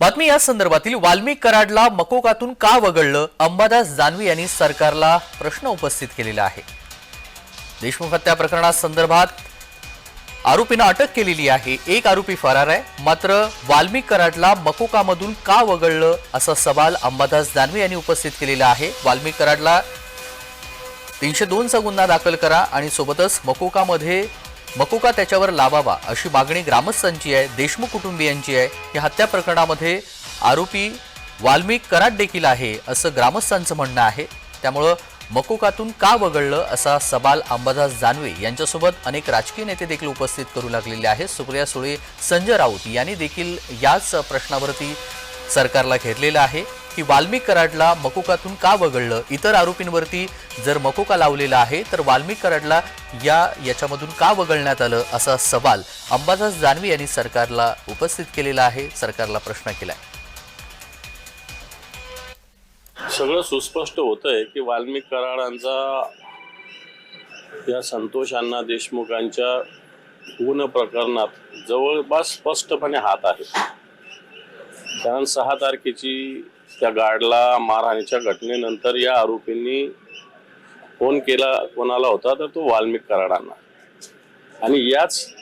बातमी या संदर्भातील वाल्मिक कराडला मकोकातून का वगळलं? अंबादास जानवी यांनी सरकारला प्रश्न उपस्थित केलेला आहे. देशमुख हत्या प्रकरणा संदर्भात आरोपीनं अटक केलेली आहे. एक आरोपी फरार आहे. मात्र वाल्मिक कराडला मकोकामधून का वगळलं? असा सवाल अंबादास जानवी यांनी उपस्थित केलेला आहे. वाल्मिक कराडला तीनशे दोनचा गुन्हा दाखल करा आणि सोबतच मकोकामध्ये मकोका त्याच्यावर लावावा अशी मागणी ग्रामस्थांची आहे देशमुख कुटुंबियांची आहे. या हत्या प्रकरणामध्ये आरोपी वाल्मिक कराड देखील आहे असं ग्रामस्थांचं म्हणणं आहे. त्यामुळं मकोकातून का वगळलं असा सवाल अंबादास जानवे यांच्यासोबत अनेक राजकीय नेते देखील उपस्थित करू लागलेले आहेत. सुप्रिया सुळे संजय राऊत यांनी देखील याच प्रश्नावरती सरकारला घेरलेलं आहे. की वाल्मिक कराडला मकोकातून का वगळलं? इतर आरोपींवरती जर मकोका लावलेला आहे तर वाल्मिक कराडला या याच्यामधून का वगळण्यात आलं? असा सवाल अंबादास जानवी यांनी सरकारला उपस्थित केलेला आहे. सरकारला प्रश्न केलाय. सगळं सुस्पष्ट होत आहे की वाल्मिक कराडांचा या संतोष अण्णा देशमुखांच्या पूर्ण प्रकरणात जवळपास स्पष्टपणे हात आहे. कारण सहा तारखेची त्या गार्डला मारहाणीच्या घटनेनंतर या आरोपींनी फोन केला कोणाला होता तर तो वाल्मिक कराडांना. आणि याच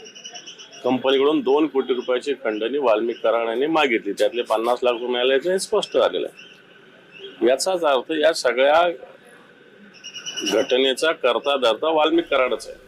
कंपनीकडून दोन कोटी रुपयाची खंडणी वाल्मिक कराडांनी मागितली. त्यातले पन्नास लाख रुपये मिळाल्याचं हे स्पष्ट झालेलं आहे. याचाच अर्थ या सगळ्या घटनेचा करता धरता वाल्मिक कराडच आहे.